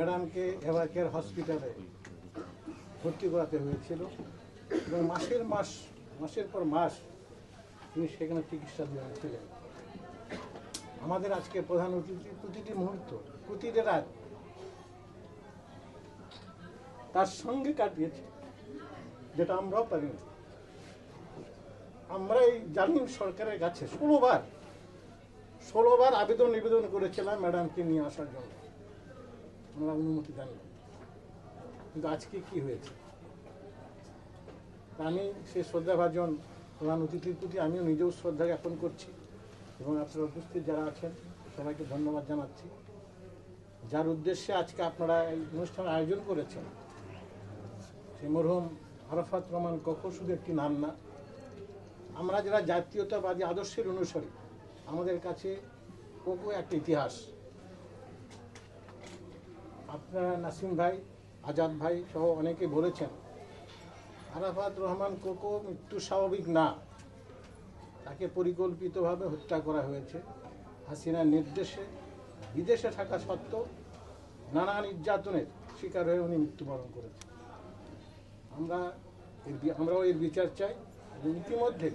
ম্যাডামকে এভারকেয়ার হসপিটালে ভর্তি করাতে হয়েছিল। এবং মাসের মাস, মাসের পর মাস তিনি সেখানে চিকিৎসা ছিলেন। আমাদের আজকে প্রধান অতিথি প্রতিটি মুহূর্ত, প্রতিটি রাত তার সঙ্গে কাটিয়েছে, যেটা আমরাও পারি না আমরা এই জালিম সরকারের কাছে ষোলোবার ষোলোবার আবেদন নিবেদন করেছিলাম ম্যাডামকে নিয়ে আসার জন্য। আমরা অনুমতি দেন। কিন্তু আজকে কি হয়েছে? আমি সেই শ্রদ্ধাভাজন প্রধান অতিথির প্রতি আমিও নিজেও শ্রদ্ধা জ্ঞাপন করছি এবং আপনারা উপস্থিত যারা আছেন, সবাইকে ধন্যবাদ জানাচ্ছি। যার উদ্দেশ্যে আজকে আপনারা এই অনুষ্ঠান আয়োজন করেছেন, সে মরহুম আরাফাত রহমান কখ শুধু একটি নাম না আমরা যারা জাতীয়তাবাদী আদর্শের অনুসারী, আমাদের কাছে কোকো একটা ইতিহাস। আপনারা নাসিম ভাই, আজাদ ভাই সহ অনেকে বলেছেন, আরাফাত রহমান কোকো মৃত্যু স্বাভাবিক না। তাকে পরিকল্পিতভাবে হত্যা করা হয়েছে। হাসিনার নির্দেশে, বিদেশে থাকা সত্ত্বেও নানা নির্যাতনের শিকার হয়ে উনি মৃত্যুবরণ করেছেন। আমরা এর আমরাও এর বিচার চাই। ইতিমধ্যে